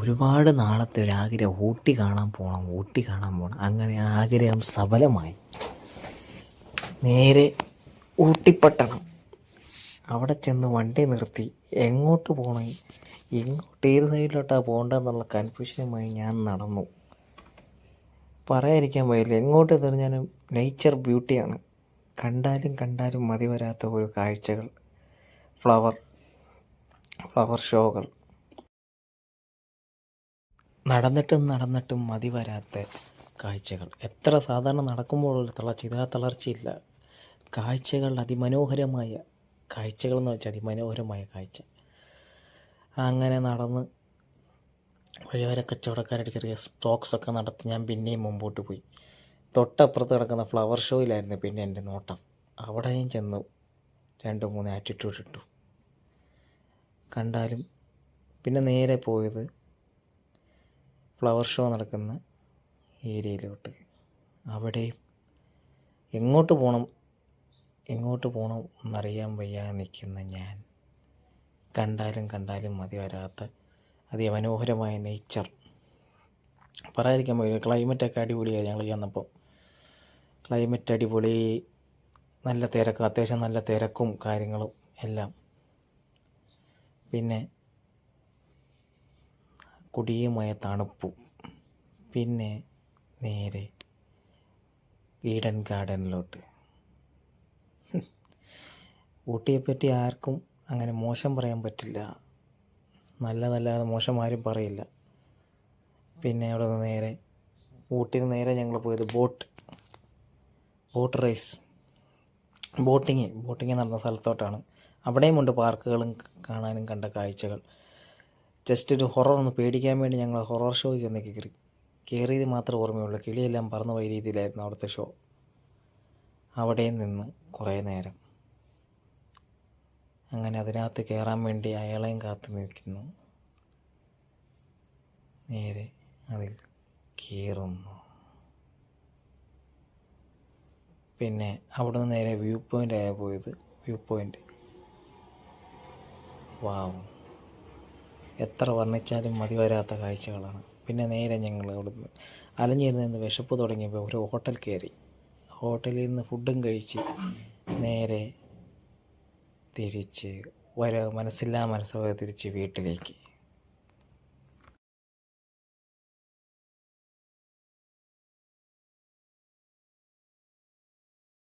ഒരുപാട് നാളത്തെ ഒരു ആഗ്രഹം ഊട്ടി കാണാൻ പോകണം ഊട്ടി കാണാൻ പോകണം അങ്ങനെ ആഗ്രഹം സഫലമായി. നേരെ ഊട്ടിപ്പട്ടണം. അവിടെ ചെന്ന് വണ്ടി നിർത്തി. എങ്ങോട്ട് പോകണം എങ്ങോട്ട് ഏത് സൈഡിലോട്ടാണ് പോകേണ്ടതെന്നുള്ള കൺഫ്യൂഷനുമായി ഞാൻ നടന്നു. പറയാതിരിക്കാൻ വയ്യില്ല എങ്ങോട്ട് തിരിഞ്ഞാലും നേച്ചർ ബ്യൂട്ടിയാണ് കണ്ടാലും കണ്ടാലും മതി വരാത്ത ഒരു കാഴ്ചകൾ. ഫ്ലവർ ഫ്ലവർ ഷോകൾ നടന്നിട്ടും നടന്നിട്ടും മതി വരാത്ത കാഴ്ചകൾ. എത്ര സാധാരണ നടക്കുമ്പോൾ തളർച്ച ഇതാ തളർച്ചയില്ല. കാഴ്ചകൾ അതിമനോഹരമായ കാഴ്ചകൾ എന്ന് വെച്ചാൽ അതിമനോഹരമായ കാഴ്ച. അങ്ങനെ നടന്ന് വഴിയോര കച്ചവടക്കാരുടെ ചെറിയ സ്റ്റോക്സ് ഒക്കെ നടത്തി ഞാൻ പിന്നെയും മുമ്പോട്ട് പോയി. തൊട്ടപ്പുറത്ത് കിടക്കുന്ന ഫ്ലവർ ഷോയിലായിരുന്നു പിന്നെ എന്റെ നോട്ടം. അവിടെയും ചെന്നു രണ്ട് മൂന്ന് ആറ്റിറ്റ്യൂഡ് ഇട്ടു. കണ്ടാലും പിന്നെ നേരെ പോയത് ഫ്ലവർ ഷോ നടക്കുന്ന ഏരിയയിലോട്ട്. അവിടെയും എങ്ങോട്ട് പോകണം എങ്ങോട്ട് പോകണം എന്നറിയാൻ വയ്യാതെ നിൽക്കുന്ന ഞാൻ. കണ്ടാലും കണ്ടാലും മതി വരാത്ത അതിമനോഹരമായ നേച്ചർ പറയാതിരിക്കാൻ പോയി ക്ലൈമറ്റൊക്കെ അടിപൊളിയായി ഞങ്ങൾ ചെന്നപ്പോൾ ക്ലൈമറ്റ് അടിപൊളി നല്ല തിരക്ക് അത്യാവശ്യം നല്ല തിരക്കും കാര്യങ്ങളും എല്ലാം. പിന്നെ കുടിയുമായ തണുപ്പും. പിന്നെ നേരെ ഈഡൻ ഗാർഡനിലോട്ട്. ഊട്ടിയെപ്പറ്റി ആർക്കും അങ്ങനെ മോശം പറയാൻ പറ്റില്ല. നല്ലതല്ലാതെ മോശം ആരും പറയില്ല. പിന്നെ അവിടെ നിന്ന് നേരെ ഊട്ടിയിൽ നിന്ന് നേരെ ഞങ്ങൾ പോയത് boat boat race. Boating boating നടന്ന സ്ഥലത്തോട്ടാണ്. അവിടെയും ഉണ്ട് പാർക്കുകളും കാണാനും കണ്ട കാഴ്ചകൾ. ജസ്റ്റ് ഒരു ഹൊറർ ഒന്ന് പേടിക്കാൻ വേണ്ടി ഞങ്ങൾ ഹൊറർ ഷോയ്ക്ക് ഒന്ന് കയറി. കയറിയത് മാത്രമേ ഓർമ്മയുള്ളൂ. കിളിയെല്ലാം പറന്നു പോയ രീതിയിലായിരുന്നു അവിടുത്തെ ഷോ അവിടെ നിന്ന് കുറേ നേരം. അങ്ങനെ അതിനകത്ത് കയറാൻ വേണ്ടി അയാളെയും കാത്തു നിൽക്കുന്നു. നേരെ അതിൽ കയറുന്നു. പിന്നെ അവിടെ നിന്ന് നേരെ വ്യൂ പോയിന്റ് ആയാൽ പോയത്. വ്യൂ പോയിന്റ് വാവ് എത്ര വർണിച്ചാലും മതി വരാത്ത കാഴ്ചകളാണ്. പിന്നെ നേരെ ഞങ്ങൾ അവിടുന്ന് അലഞ്ഞിരുന്ന് വിശപ്പ് തുടങ്ങിയപ്പോൾ ഒരു ഹോട്ടൽ കയറി ഹോട്ടലിൽ നിന്ന് ഫുഡും കഴിച്ച് നേരെ തിരിച്ച് വര മനസ്സില്ലാ മനസ്സോടെ തിരിച്ച് വീട്ടിലേക്ക്.